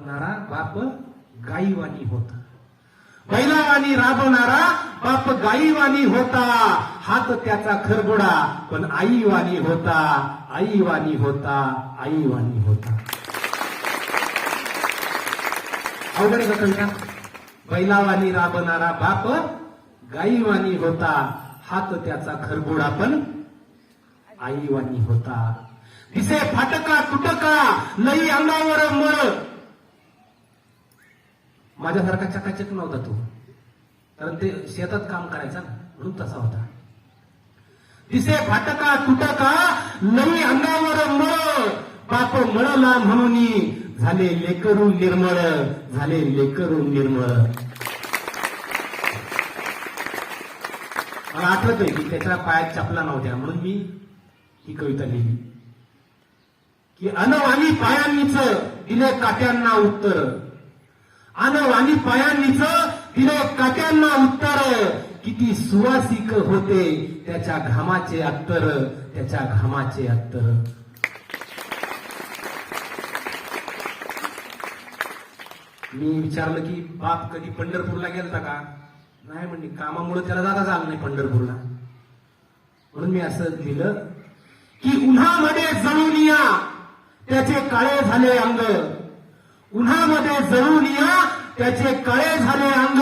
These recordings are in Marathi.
राबणारा बाप गाईवाणी होता. बैलावानी राबणारा बाप गाईवाणी होता. हात त्याचा खरबुडा पण आईवाणी होता. आईवाणी होता आईवाणी होता. अवघड आहे का? कविता बैलावानी राबणारा बाप गाईवाणी होता. हात त्याचा खरबुडा पण आईवाणी होता. दिसे फाटका तुटका लई अंगावर मळ. माझ्यासारखा चकाचक नव्हता तो. कारण ते शेतात काम करायचा ना म्हणून तसा होता. दिसे फाटका तुटका नवी अंगावर मळ. बाप मळला म्हणून झाले लेकरू निर्मळ झाले लेकरू निर्मळ. मला आठवत आहे की त्याच्या पायात चपला नव्हत्या म्हणून मी ही कविता लिहिली. की अनवानी पायांनीच दिले काट्यांना उत्तर. अनवाणी पायांनीच तिने काट्यांना उत्तर किती सुवासिक होते त्याच्या घामाचे अत्तर त्याच्या घामाचे अत्तर. मी विचारलं की बाप कधी पंढरपूरला गेलता का? नाही म्हणजे कामामुळे त्याला जाताच आलं नाही पंढरपूरला. म्हणून मी असं लिहिलं की उन्हामध्ये जळून या त्याचे काळे झाले अंग. उन्हामध्ये जळून या त्याचे काळे झाले अंग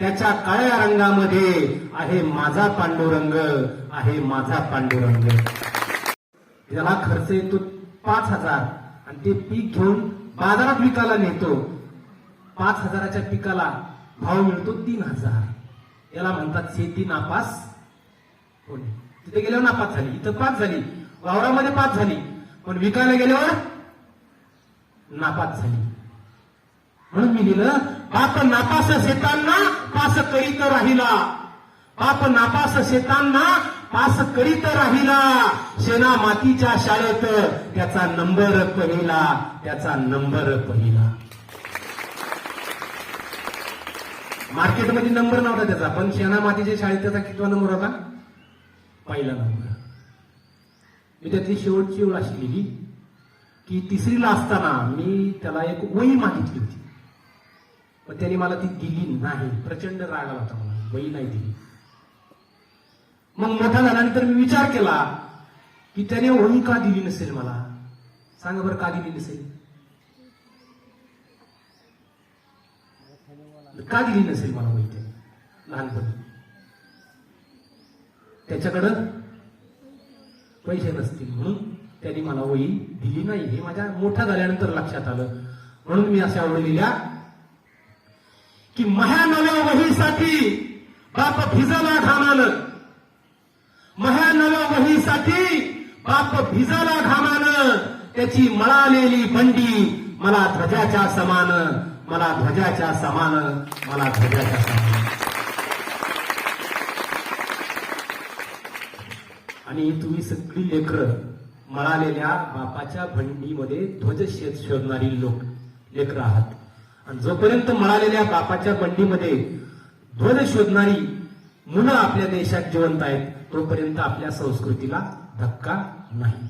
त्याच्या काळ्या रंगामध्ये आहे माझा पांडुरंग आहे माझा पांडुरंग. त्याला खर्च येतो पाच हजार. आणि ते पीक घेऊन बाजारात विकायला नेतो. पाच हजाराच्या पिकाला भाव मिळतो तीन हजार. याला म्हणतात शेती नापास. हो तिथे गेल्यावर नापास झाली. इथं पाच झाली. वावरामध्ये पाच झाली. पण विकायला गेल्यावर नापास झाली. म्हणून मी लिहिलं बाप नापास शेतांना पास करीत राहिला. पाप नापास शेतांना पास करीत राहिला. सेना मातीच्या शाळेत त्याचा नंबर पहिला त्याचा नंबर पहिला. मार्केटमध्ये नंबर नव्हता त्याचा पण शेणा मातीच्या शाळेत त्याचा कितवा नंबर होता? पहिला नंबर. मी त्यातली शेवटची ओळ अशी लिहिली. की तिसरीला असताना मी त्याला एक वही मागितली होती. पण त्याने मला ती दिली नाही. प्रचंड राग आला होता मला. वही नाही दिली. मग मोठा झाल्यानंतर मी विचार केला की त्याने वही का दिली नसेल मला? सांगा बरं का दिली नसेल? का दिली नसेल मला वही त्याने? लहानपणी. त्याच्याकडं पैसे नसतील म्हणून त्यांनी मला वही दिली नाही. हे माझ्या मोठा झाल्यानंतर लक्षात आलं. म्हणून मी अशा लिहिल्या की मह्या नव्या वहीसाठी बाप भिजला घामानं मह्या नव्या वहीसाठी बाप भिजला घामानं त्याची मळालेली बंडी मला ध्वजाच्या समान मला ध्वजाच्या समान मला ध्वजाच्या समान. आणि तुम्ही सगळी लेकरं मळालेल्या बापाच्या भंडीमध्ये ध्वज शेत शोधणारी लोक लेकर आहात. आणि जोपर्यंत मळालेल्या बापाच्या बंडीमध्ये ध्वज शोधणारी मुलं आपल्या देशात जिवंत आहेत तोपर्यंत आपल्या संस्कृतीला धक्का नाही.